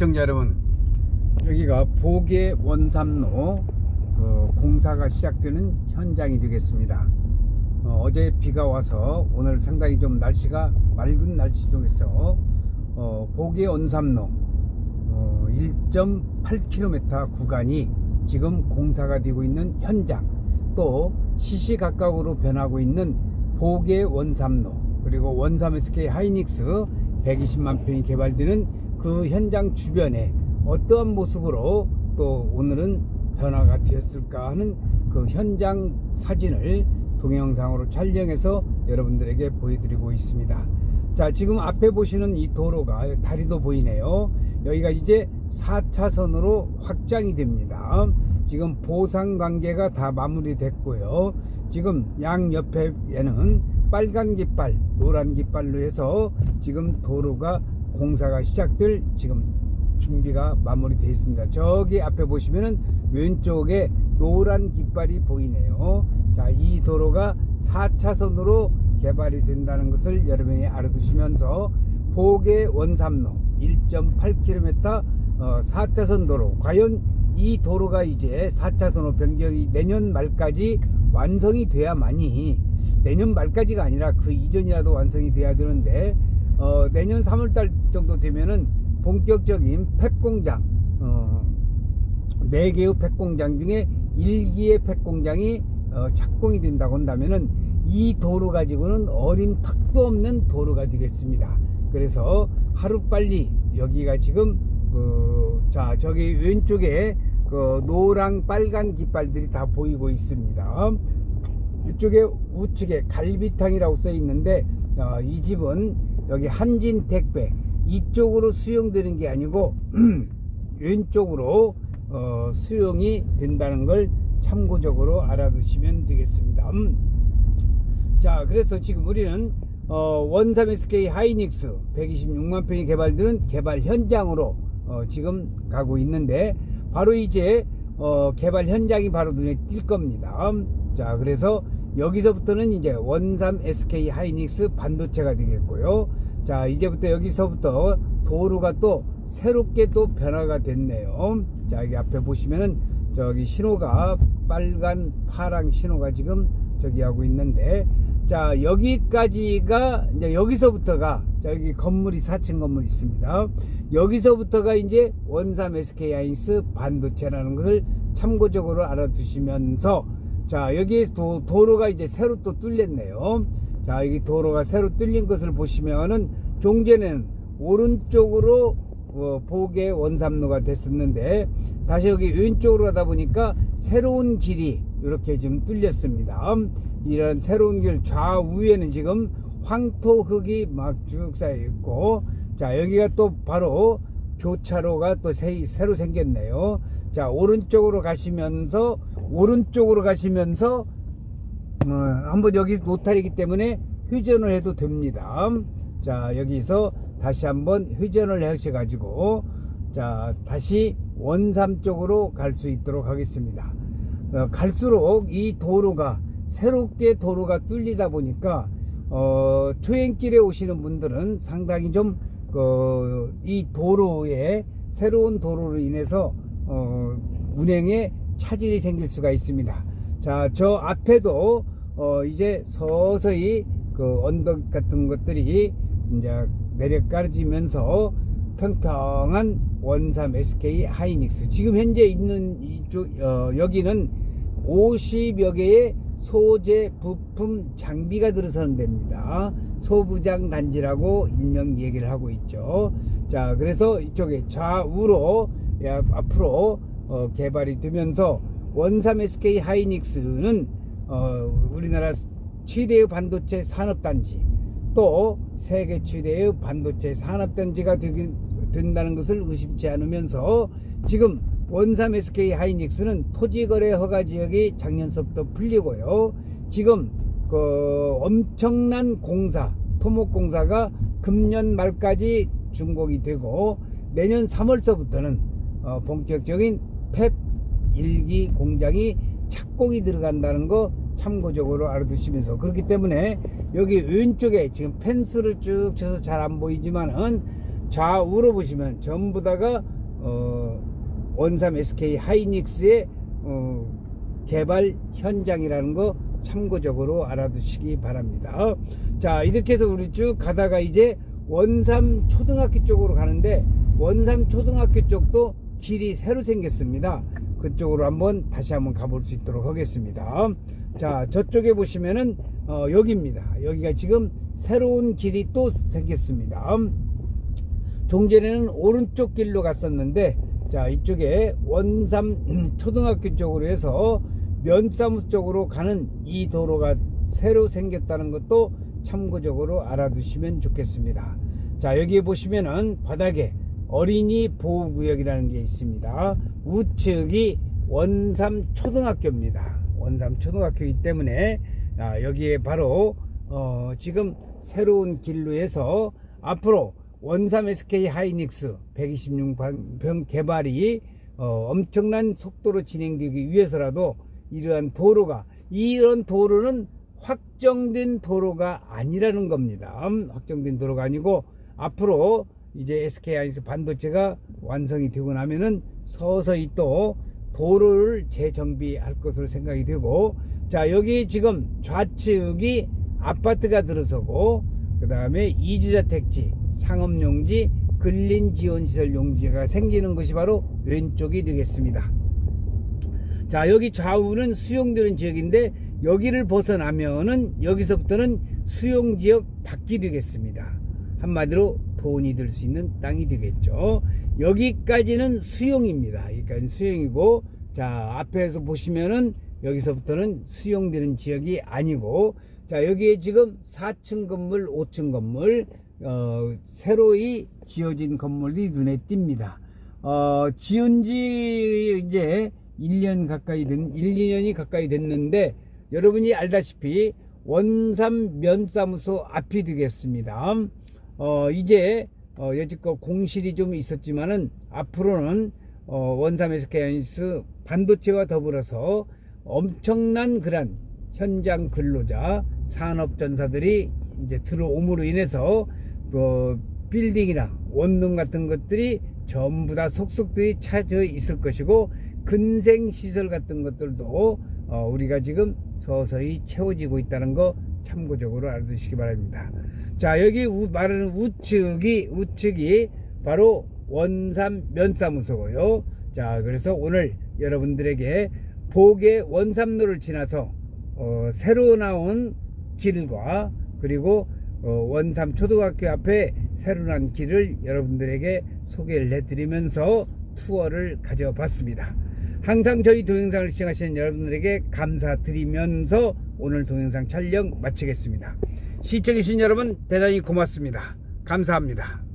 시청자 여러분 여기가 보계 원삼로 어, 공사가 시작되는 현장이 되겠습니다. 어, 제 비가 와서 오늘 상당히 좀 날씨가 맑은 날씨 중에서 어, 보계 원삼로 어, 1.8km 구간이 지금 공사가 되고 있는 현장 또 시시각각으로 변하고 있는 보계 원삼로 그리고 원삼 SK 하이닉스 120만 평이 개발되는 그 현장 주변에 어떠한 모습으로 또 오늘은 변화가 되었을까 하는 그 현장 사진을 동영상으로 촬영해서 여러분들에게 보여드리고 있습니다. 자, 지금 앞에 보시는 이 도로가 다리도 보이네요. 여기가 이제 4차선으로 확장이 됩니다. 지금 보상 관계가 다 마무리됐고요. 지금 양 옆에는 빨간 깃발, 노란 깃발로 해서 지금 도로가 공사가 시작될 지금 준비가 마무리되어 있습니다. 저기 앞에 보시면은 왼쪽에 노란 깃발이 보이네요. 자, 이 도로가 4차선으로 개발이 된다는 것을 여러분이 알아두시면서 보계 원삼로 1.8km 어, 4차선 도로 과연 이 도로가 이제 4차선으로 변경이 내년 말까지 완성이 돼야만이 내년 말까지가 아니라 그 이전이라도 완성이 돼야 되는데 어, 내년 3월달 정도 되면은 본격적인 팩 공장 어, 4개의 팩 공장 중에 1기의 팩 공장이 어, 착공이 된다고 한다면은 이 도로 가지고는 어림탁도 없는 도로가 되겠습니다. 그래서 하루빨리 여기가 지금 그, 자 저기 왼쪽에 그 노랑 빨간 깃발들이 다 보이고 있습니다. 이쪽에 우측에 갈비탕이라고 써 있는데 어, 이 집은 여기 한진 택배 이쪽으로 수용되는 게 아니고 왼쪽으로 어, 수용이 된다는 걸 참고적으로 알아두시면 되겠습니다. 음. 자, 그래서 지금 우리는 어, 원삼 SK 하이닉스 126만 평이 개발되는 개발 현장으로 어, 지금 가고 있는데 바로 이제 어, 개발 현장이 바로 눈에 띌 겁니다. 자, 그래서 여기서부터는 이제 원삼 SK 하이닉스 반도체가 되겠고요. 자, 이제부터 여기서부터 도로가 또 새롭게 또 변화가 됐네요. 자, 여기 앞에 보시면은 저기 신호가 빨간, 파랑 신호가 지금 저기 하고 있는데 자, 여기까지가 이제 여기서부터가 자, 여기 건물이 4층 건물이 있습니다. 여기서부터가 이제 원삼 SK 하이닉스 반도체라는 것을 참고적으로 알아두시면서 자, 여기 도, 도로가 이제 새로 또 뚫렸네요. 자, 여기 도로가 새로 뚫린 것을 보시면은 종전에는 오른쪽으로 어, 보게 원삼로가 됐었는데 다시 여기 왼쪽으로 가다 보니까 새로운 길이 이렇게 지금 뚫렸습니다. 이런 새로운 길 좌우에는 지금 황토 흙이 막 쭉 쌓여 있고 자 여기가 또 바로 교차로가 또 새, 새로 생겼네요. 자 오른쪽으로 가시면서 오른쪽으로 가시면서 어, 한번 여기 노탈이기 때문에 회전을 해도 됩니다. 자 여기서 다시 한번 회전을 하셔 가지고 자 다시 원삼 쪽으로 갈 수 있도록 하겠습니다. 어, 갈수록 이 도로가 새롭게 도로가 뚫리다 보니까 어, 초행길에 오시는 분들은 상당히 좀 그, 이 도로에 새로운 도로로 인해서 어, 운행에 차질이 생길 수가 있습니다. 자, 저 앞에도 어, 이제 서서히 그 언덕 같은 것들이 이제 내려까지면서 평평한 원삼 SK 하이닉스 지금 현재 있는 이쪽 어, 여기는 50여 개의 소재 부품 장비가 들어서는 데입니다. 소부장 단지라고 일명 얘기를 하고 있죠. 자, 그래서 이쪽에 좌우로 야, 앞으로 어, 개발이 되면서 원삼 SK 하이닉스는 어, 우리나라 최대의 반도체 산업단지 또 세계 최대의 반도체 산업단지가 되긴, 된다는 것을 의심치 않으면서 지금 원삼 SK 하이닉스는 토지거래 허가 지역이 작년서부터 풀리고요. 지금 그 엄청난 공사, 토목공사가 금년 말까지 준공이 되고 내년 3월서부터는 어 본격적인 펩 1기 공장이 착공이 들어간다는 거 참고적으로 알아두시면서 그렇기 때문에 여기 왼쪽에 지금 펜스를 쭉 쳐서 잘 안 보이지만은 좌우로 보시면 전부 다가 어, 원삼 SK 하이닉스의 어, 개발 현장이라는 거 참고적으로 알아두시기 바랍니다. 자 이렇게 해서 우리 쭉 가다가 이제 원삼 초등학교 쪽으로 가는데 원삼 초등학교 쪽도 길이 새로 생겼습니다. 그쪽으로 한번 다시 한번 가볼 수 있도록 하겠습니다. 자 저쪽에 보시면은 어, 여기입니다. 여기가 지금 새로운 길이 또 생겼습니다. 종전에는 오른쪽 길로 갔었는데 자 이쪽에 원삼 초등학교 쪽으로 해서 면사무 쪽으로 가는 이 도로가 새로 생겼다는 것도 참고적으로 알아두시면 좋겠습니다. 자 여기 보시면은 바닥에 어린이 보호구역이라는 게 있습니다. 우측이 원삼 초등학교입니다. 원삼 초등학교이기 때문에 아, 여기에 바로 어, 지금 새로운 길로 해서 앞으로 원삼 SK 하이닉스 126병 개발이 어, 엄청난 속도로 진행되기 위해서라도 이러한 도로가 이런 도로는 확정된 도로가 아니라는 겁니다. 음, 확정된 도로가 아니고 앞으로 이제 SK 하이닉스 반도체가 완성이 되고 나면은 서서히 또 도로를 재정비할 것으로 생각이 되고 자 여기 지금 좌측이 아파트가 들어서고 그 다음에 이주자 택지 상업용지 근린지원시설 용지가 생기는 것이 바로 왼쪽이 되겠습니다. 자 여기 좌우는 수용되는 지역인데 여기를 벗어나면은 여기서부터는 수용지역 밖이 되겠습니다. 한마디로 돈이 들수 있는 땅이 되겠죠. 여기까지는 수용입니다. 여기까지는 수용이고 자 앞에서 보시면은 여기서부터는 수용되는 지역이 아니고 자 여기에 지금 4층 건물 5층 건물 어, 새로이 지어진 건물이 눈에 띕니다. 어, 지은 지 이제 1년 가까이 된 1, 2년이 가까이 됐는데 여러분이 알다시피 원삼 면사무소 앞이 되겠습니다 어, 이제 어, 여지껏 공실이 좀 있었지만은 앞으로는 어, 원삼 SK하이닉스 반도체와 더불어서 엄청난 그런 현장 근로자 산업 전사들이 이제 들어옴으로 인해서 그 빌딩이나 원룸 같은 것들이 전부 다 속속들이 차져 있을 것이고 근생 시설 같은 것들도 어, 우리가 지금 서서히 채워지고 있다는 거 참고적으로 알아두시기 바랍니다. 자 여기 우, 말하는 우측이 우측이 바로 원삼 면사무소고요. 자 그래서 오늘 여러분들에게 복의 원삼로를 지나서 어, 새로 나온 길과 그리고 어, 원삼 초등학교 앞에 새로 난 길을 여러분들에게 소개를 해드리면서 투어를 가져봤습니다. 항상 저희 동영상을 시청하시는 여러분들에게 감사드리면서 오늘 동영상 촬영 마치겠습니다. 시청해주신 여러분 대단히 고맙습니다. 감사합니다.